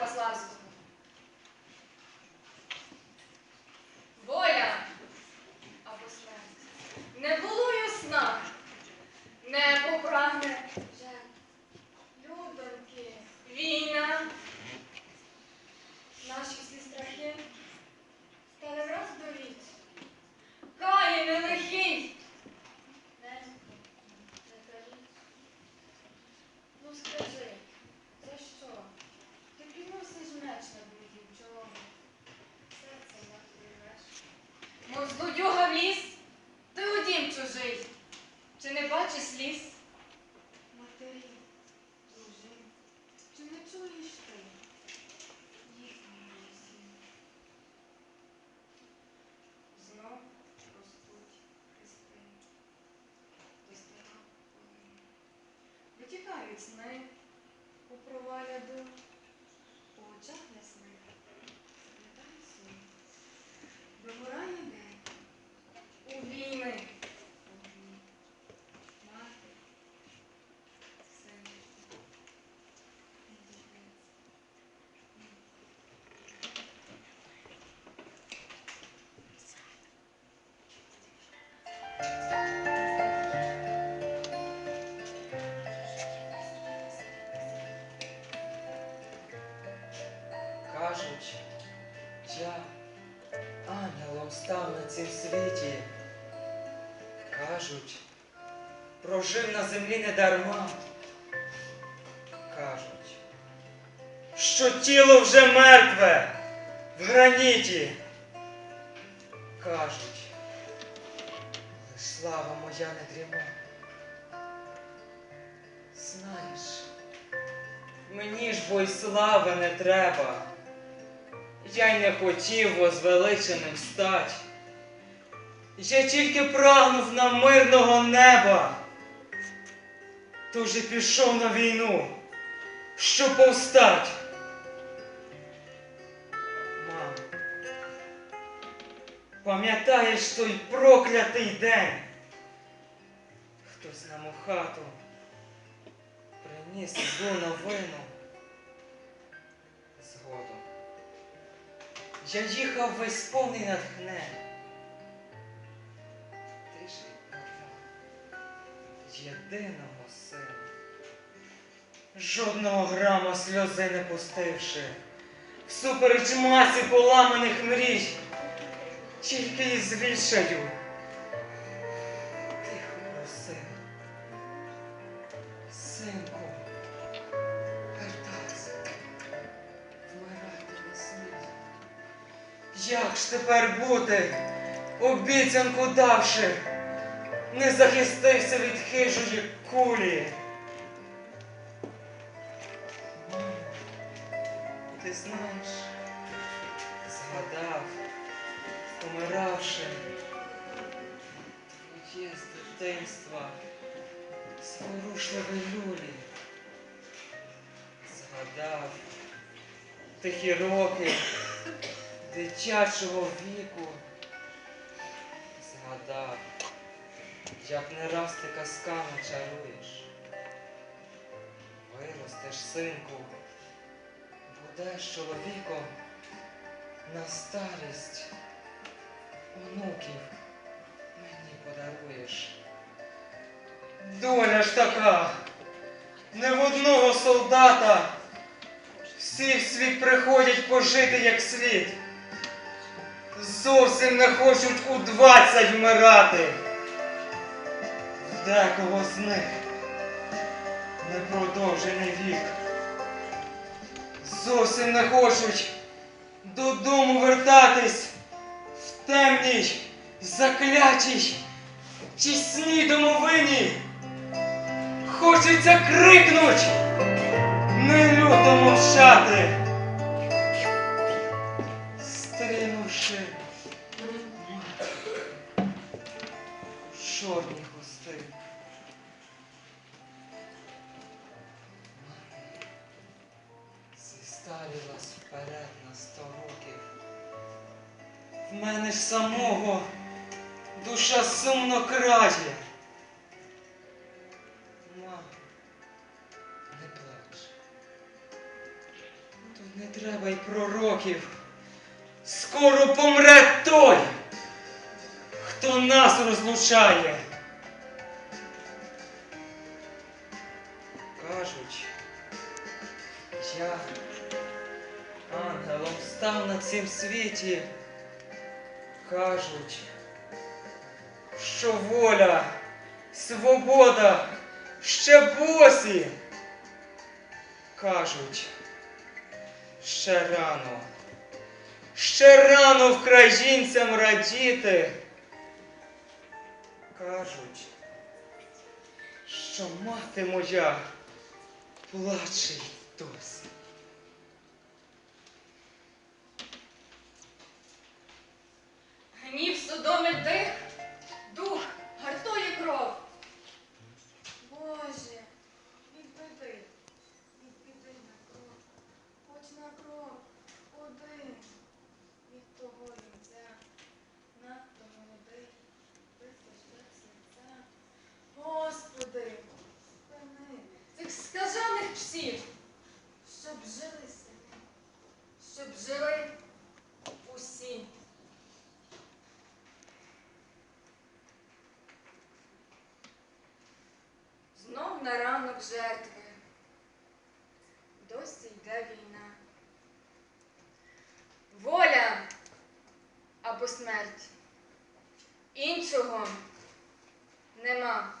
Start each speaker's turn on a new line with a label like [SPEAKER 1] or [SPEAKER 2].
[SPEAKER 1] Пославського. Воля або смерть. Не було
[SPEAKER 2] Recently став на цім світі. Кажуть, прожив на землі не дарма. Кажуть, що тіло вже мертве в граніті. Кажуть, слава моя не дріма. Знаєш, Мені ж бо й слави не треба. Я й не хотів возвеличеним стать. Я тільки прагнув на мирного неба. Тож і пішов на війну, щоб повстать. Мам, пам'ятаєш той проклятий день? Хтось нам у хату приніс злу новину. Згодом. Я їхав весь повний натхнення. Єдиного сина. Жодного грама сльози не пустивши, всупереч масі поламаних мрій, тільки із вішаю. Тихо просив. Синку, вертайся, вмирати не смій. Як ж тепер бути, обіцянку давши, не захистився від хижої кулі? Ти знаєш, згадав, помиравши, твоє з дитинства зворушливі люлі. Згадав тихі роки дитячого віку. Згадав, як не раз ти казками чаруєш. Виростеш, синку, будеш чоловіком на старість онуків мені подаруєш. Доля ж така, не в одного солдата. Всі в світ приходять пожити як слід. Зовсім не хочуть у двадцять вмирати. Декого з них непродовжений вік. Зовсім не хочуть додому вертатись в темній, заклятій, тісній домовині. Хочеться крикнуть, не люто мовчати. Стрінувши чорні В мене ж самого душа сумно крає. Мамо, не плач. Тут не треба й пророків. Скоро помре той, хто нас розлучає. Кажуть, я ангелом став на цім світі. Кажуть, що воля, свобода ще босі. Кажуть, ще рано, ще рано вкраїнцям радіти. Кажуть, що мати моя плаче й досі.
[SPEAKER 1] Гнів на жертви. Досі йде війна. Воля або смерть. Іншого нема.